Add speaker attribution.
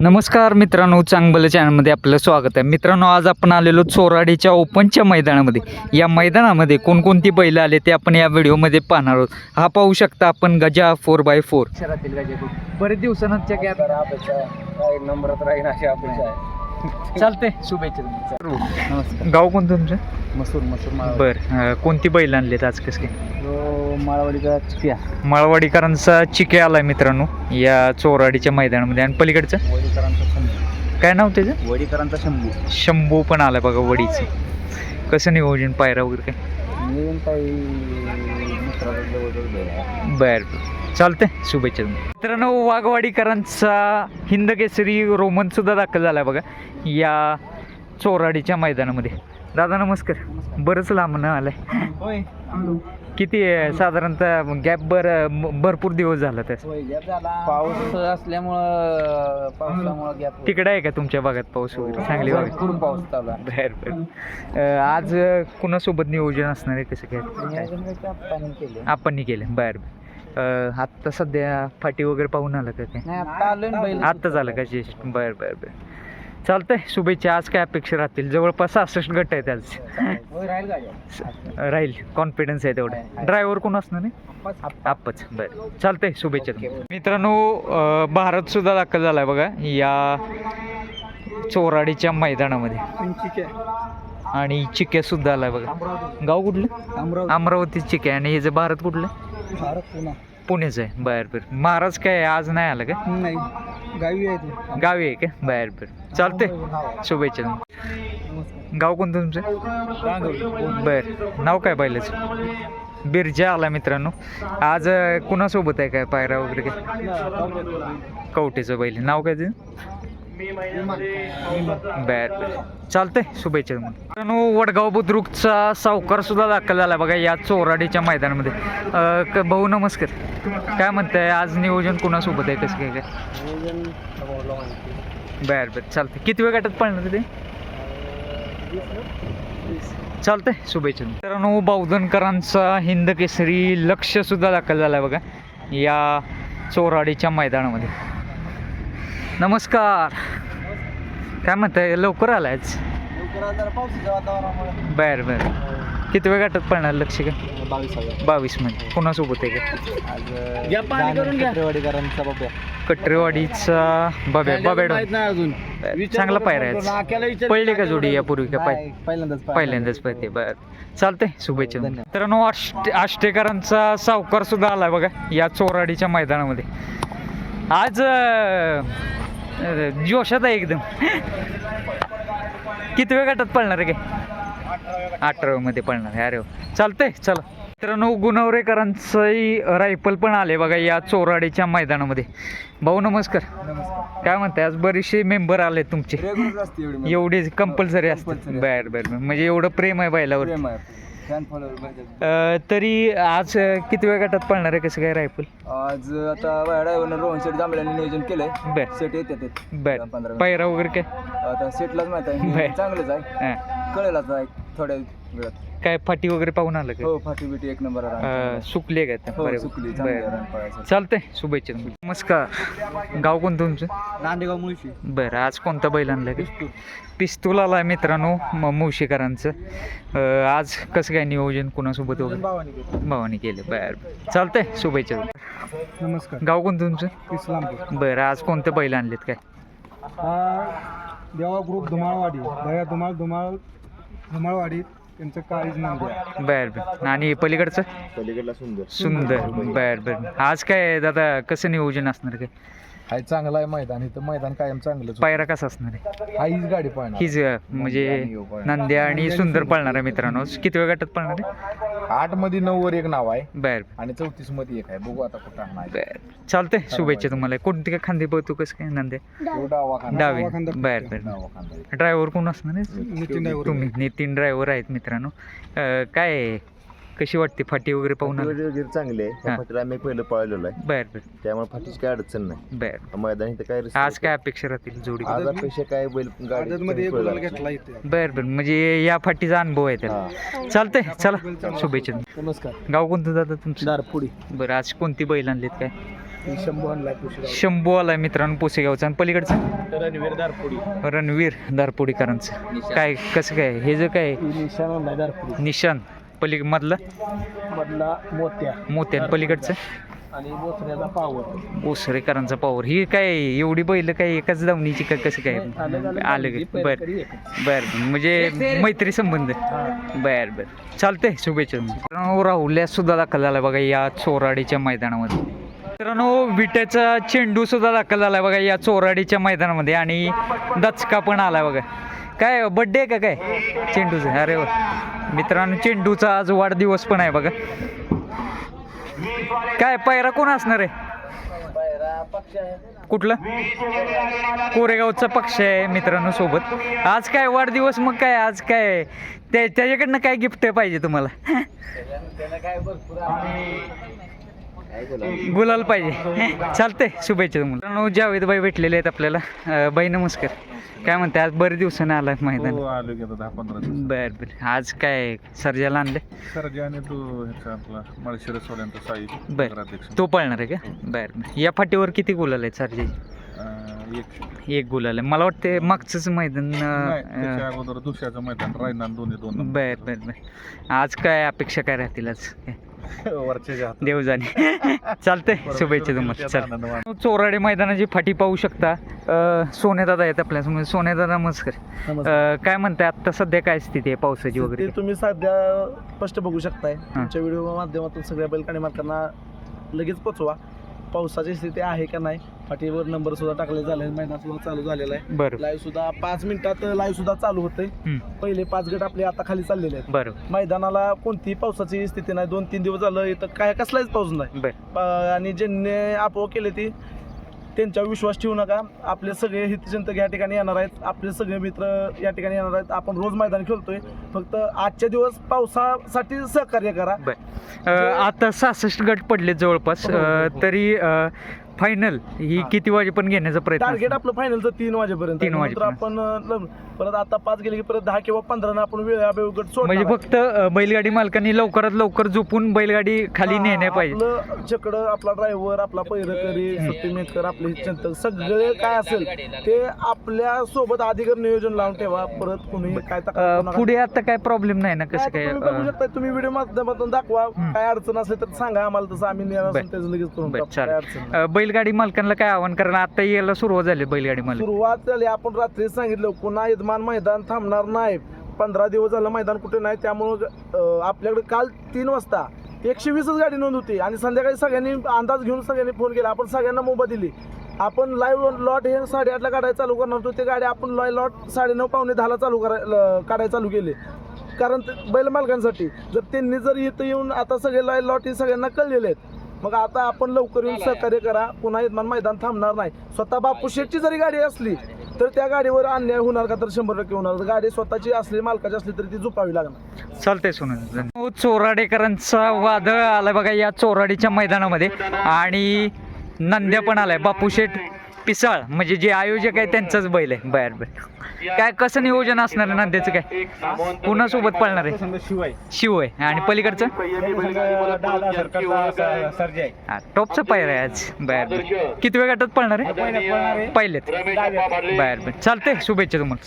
Speaker 1: नमस्कार मित्रांनो चांगलं चॅनलमध्ये आपलं स्वागत आहे. मित्रांनो आज आपण आलेलो चोराडीच्या ओपनच्या मैदानामध्ये. या मैदानामध्ये कोणकोणती बैलं आले ते आपण या व्हिडिओमध्ये पाहणार आहोत. हा पाहू शकता आपण गजा फोर बाय फोर. शहरातील गजा बरेच दिवसानंतर गॅप
Speaker 2: नंबरात राहील अशी अपेक्षा आहे.
Speaker 1: चालतंय. शुभेच्छा
Speaker 2: नमस्कार
Speaker 1: गाव कोणतं तुमचं?
Speaker 2: मसूर मसूर
Speaker 1: बरं. कोणती बैल आणलीत आज कसं काय?
Speaker 2: माळवाडीचा चिकिया.
Speaker 1: माळवाडीकरांचा चिके आलाय मित्रांनो या चोराडीच्या मैदानामध्ये. आणि पलीकडचं?
Speaker 2: वडीकरांचा शंभू.
Speaker 1: काय नाव त्याचं?
Speaker 2: वडीकरांचा शंभू.
Speaker 1: शंभू पण आलाय बघा वडीचं. कसं नियोजन पायरा वगैरे काय?
Speaker 2: नवीन काही मित्राला जवळजवळ द्यायला
Speaker 1: बर चालतंय शुभेच्छा मित्रांनो वाघवाडीकरांचा हिंद केसरी रोमन सुद्धा दाखल झालाय बघा या चोराडीच्या मैदानामध्ये. दादा नमस्कार. बरंच लांब न आलाय.
Speaker 2: होय.
Speaker 1: किती आहे? साधारणतः गॅप बर भरपूर दिवस झाला त्यास
Speaker 2: पाऊस असल्यामुळं पावसामुळं गॅप
Speaker 1: तिकडे आहे का तुमच्या भागात पाऊस वगैरे? चांगली
Speaker 2: पाऊस चालू आहे.
Speaker 1: बर बर. आज कुणासोबत नियोजन असणार आहे कसं काय
Speaker 2: आपण केले.
Speaker 1: बर आत्ता सध्या फाटी वगैरे पाहून आलं का काय?
Speaker 2: नाही आता आलो
Speaker 1: का? ज्येष्ठ. बर बर बर. चालतंय. शुभेच्छा. आज काय अपेक्षा राहतील? जवळपास सहासष्ट गट आहेत आज.
Speaker 2: होय, राहील.
Speaker 1: कॉन्फिडन्स आहे तेवढं. ड्रायव्हर कोण असणार नाही आपच बरं. चालतंय. शुभेच्छा मित्रांनो भारत सुद्धा दाखल झालाय बघा. या चोराडीच्या मैदानामध्ये. आणि चिक्या सुद्धा आलाय बघा. गाव कुठलं?
Speaker 2: अमरावती.
Speaker 1: चिक्या. आणि हे जे भारत कुठलं? पुणेच आहे. बर बर. महाराज काय आज नाही आलं का?
Speaker 2: नाही. गावी आहे
Speaker 1: गावी आहे का? बर बर. चालते शुभेच्छा गाव कोणतं तुमचं? बर. नाव काय पहिलंच बिरजा आला मित्रांनो. आज कुणासोबत आहे काय? पायरा वगैरे काय? कवटेचं पहिले. नाव काय ते बर बर. चालतंय शुभेच्छा. मित्रांनो वडगाव बुद्रुकचा सावकार सुद्धा दाखल झाला बघा या चोराडीच्या मैदानामध्ये. भाऊ नमस्कार. काय म्हणताय? आज नियोजन कुणासोबत आहे? कसं काय काय? बर बर. चालतंय. किती वेळ गाठात पळणार ते? चालतंय शुभेच्छा मित्रांनो बावधनकरांचा हिंद केसरी लक्ष सुद्धा दाखल झालाय बघा या चोराडीच्या मैदानामध्ये. नमस्कार. काय म्हणताय लवकर आलायच? बर बर. किती वेळ गाठात पळणार लक्ष काय
Speaker 2: बावीस हजार.
Speaker 1: बावीसमध्ये कोणासोबत आहे का?
Speaker 2: आज करून बाब्या
Speaker 1: कटरेवाडीचा बब्या बब्या
Speaker 2: अजून.
Speaker 1: चांगला पायरा आहे. पळले का जोडी यापूर्वी का? पाय
Speaker 2: पहिल्यांदाच
Speaker 1: पहिल्यांदाच पळते. बर. चालतंय शुभेच्छा.
Speaker 2: धन्यवाद.
Speaker 1: मित्रांनो आष्टे आष्टेकरांचा सावकार सुद्धा आलाय बघा या चोराडीच्या मैदानामध्ये. आज जोशात आहे एकदम. किती वेळ गटात पळणार आहे काय अठरा मध्ये पळणार आहे. अरे. चालतंय चला. मित्रांनो गुणवरेकरांचंही रायफल पण आले बघा या चोराडीच्या मैदानामध्ये. भाऊ नमस्कार. काय म्हणताय आज बरेचसे मेंबर आले तुमचे.
Speaker 2: एवढी
Speaker 1: कंपल्सरी असतात. बर बर. म्हणजे एवढं प्रेम आहे बैलावर.
Speaker 2: फॅन फॉलोअर
Speaker 1: अं, तरी आज अं, किती वेळ गटात पळणार आहे कसं काय रायफल?
Speaker 2: आज आता ड्रायव्हरनं रोहन शेट जांभळ्याने नियोजन केलंय.
Speaker 1: बर.
Speaker 2: सेट येतात ते. दहा पंधरा
Speaker 1: पायरा वगैरे काय.
Speaker 2: आता सेटलाच माहीत आहे.
Speaker 1: बर.
Speaker 2: चांगलंच आहे.
Speaker 1: हां.
Speaker 2: कळेल आता एक थोड्या वेळात
Speaker 1: काय फाटी वगैरे पाहून आलं का?
Speaker 2: हो फाटी बिटी एक नंबर
Speaker 1: अं, सुकले का?
Speaker 2: हो
Speaker 1: बरं.
Speaker 2: चांगली
Speaker 1: चालतंय शुभेच्छा नमस्कार. गाव कोणतं तुमचं?
Speaker 2: नांदेगाव मुळशी.
Speaker 1: बरं आज कोणता बैल आणलं का? पिस्तूल. आला मित्रांनो म मुळशीकरांचं. अं, आज कसं काय नियोजन कुणासोबत वगैरे? भावानी केलं. बरं बरं. चालतंय शुभेच्छा
Speaker 2: नमस्कार.
Speaker 1: गाव कोणतं तुमचं?
Speaker 2: इस्लामपूर.
Speaker 1: बरं आज कोणतं बैल आणलेत काय?
Speaker 2: हा देवा ग्रुप धुमाळवाडी. दया धुमाळ धुमाळ धुमाळवाडी. त्यांचं काळीज नांदे
Speaker 1: बर बर. आणि पलीकडचं?
Speaker 2: पलीकडला सुंदर.
Speaker 1: सुंदर. बर बर. आज काय दादा कसं नियोजन असणार काय?
Speaker 2: हाय चांगला आहे मैदान. इथं मैदान कायम चांगलंच
Speaker 1: पायरा कसा असणार आहे?
Speaker 2: हा हीच गाडी पाहणार
Speaker 1: हीच अं, म्हणजे नंद्या आणि सुंदर पळणार आहे मित्रांनो. किती वेळ गटात पळणार आहे?
Speaker 2: आठमध्ये नऊ वर एक नाव आहे.
Speaker 1: बर.
Speaker 2: आणि चौतीसमध्ये एक आहे. बघू आता कुठं नाही
Speaker 1: बर. चालतंय. शुभेच्छा तुम्हाला. कोणती काय खांदे बघतो कसं काय नंद्या?
Speaker 2: तो डावा खांदा.
Speaker 1: डावी. बर. बर.
Speaker 2: डावा खांदा.
Speaker 1: ड्रायव्हर कोण असणार आहे?
Speaker 2: नितीन driver.
Speaker 1: तुम्ही. नितीन ड्रायव्हर आहेत मित्रांनो. अं, काय आहे? कशी वाटते फाटी वगैरे पाहून आला?
Speaker 3: वगैरे चांगले आहे.
Speaker 1: हा.
Speaker 3: त्या फाटीला आम्ही पहिलं पळलेलो आहे.
Speaker 1: बर बर.
Speaker 3: त्यामुळे फाटीची काय अडचण नाही.
Speaker 1: बर.
Speaker 3: मैदान इथं काय
Speaker 1: आज काय अपेक्षा राहतील जोडी?
Speaker 3: आज अपेक्षा काय बैल गाडी
Speaker 2: आदतमध्ये एक
Speaker 3: पळाला.
Speaker 2: गुलाल घेतला इथे.
Speaker 1: बर बर. म्हणजे या फाटीचा अनुभव आहे त्याला. चालतंय चला. शुभेच्छा.
Speaker 2: नमस्कार.
Speaker 1: गाव कोणतं दादा तुमचं?
Speaker 2: दारपुडी.
Speaker 1: बरं आज कोणती बैल आणलीत काय?
Speaker 2: शंभू
Speaker 1: आलाय मित्रांनो पुसेगावचा. आणि पलीकडचं?
Speaker 2: रणवीर दारपुडी.
Speaker 1: रणवीर दारपोडीकरांचं. काय कसं काय? हे जे काय?
Speaker 2: निशाण आणलाय दारपुडी.
Speaker 1: निशान. पली मधलं?
Speaker 2: मधला मोत्या.
Speaker 1: मोत्यान पलीकडचं?
Speaker 2: आणि बोसऱ्याचा पावर.
Speaker 1: ओसरेकरांचा पॉवर. ही काय एवढी बैल काय एकाच दावणीची का कसं काय? आलं का? बर. बर. म्हणजे मैत्री संबंध. बर बर. चालतंय. शुभेच्छा मित्रांनो राहुल्या सुद्धा दाखल झाला बघा या चोराडीच्या मैदानामध्ये. मित्रांनो विट्याचा चेंडू सुद्धा दाखल झाला बघा या चोराडीच्या मैदानामध्ये. आणि दचका पण आला बघा. काय बड्डे आहे का काय? चेंडूचा. अरे वा. मित्रांनो चेंडूचा आज वाढदिवस पण आहे बघा. काय पायरा कोण असणार आहे? कुठलं? कोरेगावचा पक्ष आहे मित्रांनो सोबत. आज काय वाढदिवस मग काय आज काय? त्या त्याच्याकडनं काय गिफ्ट पाहिजे तुम्हाला? गुलाल पाहिजे. चालतंय शुभेच्छा तुम्हाला. जावेद बाई भेटलेले आहेत आपल्याला. बाई नमस्कार. काय म्हणते आज बरेच दिवसाने आला मैदान
Speaker 2: हो
Speaker 1: बर बर. आज काय सर्जाला आणले बर. तो पळणार आहे का? बर बर. या फाटीवर किती गुलाल आहेत सर्जे
Speaker 2: अं, एक.
Speaker 1: एक गुलाल आहे. मला वाटते मागचंच मैदान
Speaker 2: दुसऱ्याचं मैदान दोन्ही दोन
Speaker 1: बर बर बर. आज काय अपेक्षा काय राहतील आज?
Speaker 2: वरच्या
Speaker 1: देव जाणे चालतंय. शुभेच्छा तुम्हाला. चल. चोराडे मैदानाची फाटी पाहू शकता अं, सोन्यादादा आहेत आपल्यासमोर सोन्यादादा नमस्कार. काय म्हणताय आता सध्या काय स्थिती आहे पावसाची वगैरे?
Speaker 4: तुम्ही सध्या स्पष्ट बघू शकताय. तुमच्या व्हिडिओ माध्यमातून सगळ्या बैलगाडी मालकांना लगेच पोचवा. पावसाची स्थिती आहे का नाही पाठीवर नंबर सुद्धा टाकले झाले मैदान सुद्धा चालू झालेलं आहे.
Speaker 1: बरं
Speaker 4: लाईव्ह सुद्धा पाच मिनिटात लाईव्ह सुद्धा चालू होतंय
Speaker 1: हम्म,
Speaker 4: पहिले पाच गट आपले आता खाली चाललेले आहेत.
Speaker 1: बरं
Speaker 4: मैदानाला कोणतीही पावसाची स्थिती नाही. दोन तीन दिवस झालं इथं काय कसलाच पाऊस नाही.
Speaker 1: बरं.
Speaker 4: प- आणि ज्यांनी आपोआप केले ती त्यांच्यावर विश्वास ठेवू नका. आपले सगळे हितचिंतक या ठिकाणी येणार आहेत. आपले सगळे मित्र या ठिकाणी येणार आहेत. आपण रोज मैदान खेळतोय. फक्त आजच्या दिवस पावसासाठी सहकार्य करा.
Speaker 1: अं, आता सहासष्ट गट पडले जवळपास. अं, तरी फायनल ही
Speaker 4: हा.
Speaker 1: किती वाजेपर्यंत घेण्याचा प्रयत्न
Speaker 4: टार्गेट
Speaker 1: असणार?
Speaker 4: आपलं फायनलचं तीन वाजेपर्यंत
Speaker 1: तीन
Speaker 4: आहे. नंतर
Speaker 1: वाजेपर्यंत.
Speaker 4: आपण अं, परत आता पाच गेले की परत दहा किंवा पंधरा आपण वेळ गट सोडणार
Speaker 1: म्हणजे
Speaker 4: आहे.
Speaker 1: फक्त अं, बैलगाडी मालकांनी लवकरात लवकर झोपून बैलगाडी खाली नेण्या पाहिजे
Speaker 4: आपलं चकडं आपला ड्रायव्हर आपला पैरकरी सुट्टी मेकर आपले चिंतक सगळे काय असेल ते आपल्यासोबत अधिकार नियोजन लावून ठेवा परत कुणी काय तक्रार
Speaker 1: अं,
Speaker 4: करू नका.
Speaker 1: पुढे आता काय प्रॉब्लेम नाही ना कसं काय
Speaker 4: तुम्ही बघू
Speaker 1: अं,
Speaker 4: शकता तुम्ही व्हिडिओ माध्यमातून दाखवा
Speaker 1: हम्म.
Speaker 4: काय अडचण असेल तर सांगा आम्हाला तसं आम्ही निराश
Speaker 1: बर.
Speaker 4: असेल त्याचं लगेच करून
Speaker 1: बर,
Speaker 4: टाकू.
Speaker 1: चालेल.
Speaker 4: काय अडचण नाही.
Speaker 1: अं, बैलगाडी मालकांना काय आव्हान कारण आता यायला सुरुवात झाली बैलगाडी मालक.
Speaker 4: सुरुवात झाली. आपण रात्री सांगितलं पुन्हा यजमान मैदान थांबणार नाही. पंधरा दिवस झालं मैदान कुठे नाही. त्यामुळं अं, आपल्याकडे काल तीन वाजता एकशे वीसच गाडी नोंद होती. आणि संध्याकाळी सगळ्यांनी अंदाज घेऊन सगळ्यांनी फोन केला. आपण सगळ्यांना मोबा दिली. आपण लाईव्ह लॉट हे साडेआठला काढायला चालू करणार होतो. ते गाडी आपण लॉय लॉट साडेनऊ पावणे दहाला चालू करायला काढायला चालू केले. कारण ते बैल मालकांसाठी जर त्यांनी जर इथं येऊन आता सगळे लॉय लॉट हे सगळ्यांना कळलेले आहेत मग आता आपण लवकर येऊन सहकार्य करा. पुन्हा यजमान मैदान थांबणार नाही. स्वतः बापू शेटची जरी गाडी असली तर त्या गाडीवर अन्याय होणार का? तर शंभर टक्के होणार. गाडी स्वतःची असली मालकाची असली तरी ती झुपावी लागणार.
Speaker 1: चालतंय सोनं चोराडेकरांचा वादळ आलाय बघा या चोराडीच्या मैदानामध्ये. आणि नंद्या पण आलाय. बापू शेठ पिसाळ म्हणजे जे आयोजक आहे त्यांचाच बैल आहे. बर बर. काय कसं नियोजन असणार आहे नंद्याचं काय? कुणासोबत पळणार आहे.
Speaker 2: शिवाय.
Speaker 1: शिव आहे आणि पलीकडचं? हा टॉपचं पायर आहे आज. बर बर. किती वेळ गटात पळणार आहे? पहिलेत बर बर. चालतंय शुभेच्छा तुम्हाला.